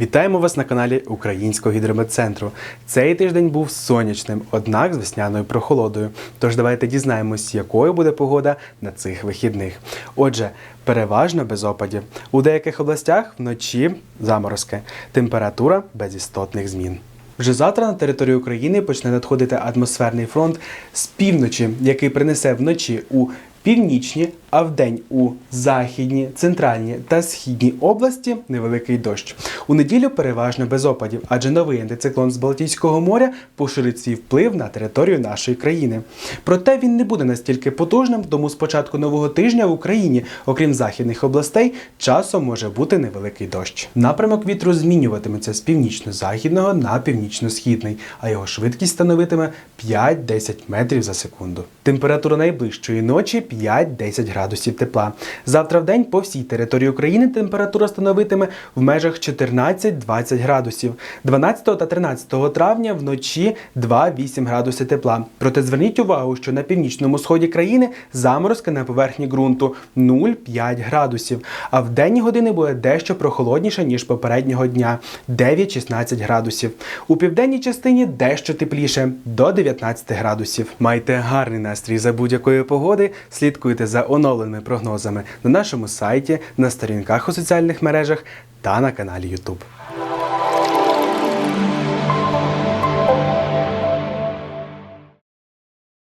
Вітаємо вас на каналі Українського гідрометцентру. Цей тиждень був сонячним, однак з весняною прохолодою. Тож давайте дізнаємось, якою буде погода на цих вихідних. Отже, переважно без опадів. У деяких областях вночі заморозки. Температура без істотних змін. Вже завтра на територію України почне надходити атмосферний фронт з півночі, який принесе вночі у північні, а вдень у західні, центральні та східні області невеликий дощ. У неділю переважно без опадів, адже новий антициклон з Балтійського моря поширить свій вплив на територію нашої країни. Проте він не буде настільки потужним, тому з початку нового тижня в Україні, окрім західних областей, часом може бути невеликий дощ. Напрямок вітру змінюватиметься з північно-західного на північно-східний, а його швидкість становитиме 5-10 метрів за секунду. Температура найближчої ночі 5-10 градусів тепла. Завтра в день по всій території України температура становитиме в межах 14-20 градусів. 12 та 13 травня вночі 2-8 градуси тепла. Проте зверніть увагу, що на північному сході країни заморозки на поверхні ґрунту 0,5 градусів, а в денні години буде дещо прохолодніше, ніж попереднього дня 9-16 градусів. У південній частині дещо тепліше до 19 градусів. Майте гарний настрій за будь-якої погоди. Слідкуйте за оновленими прогнозами на нашому сайті, на сторінках у соціальних мережах та на каналі YouTube.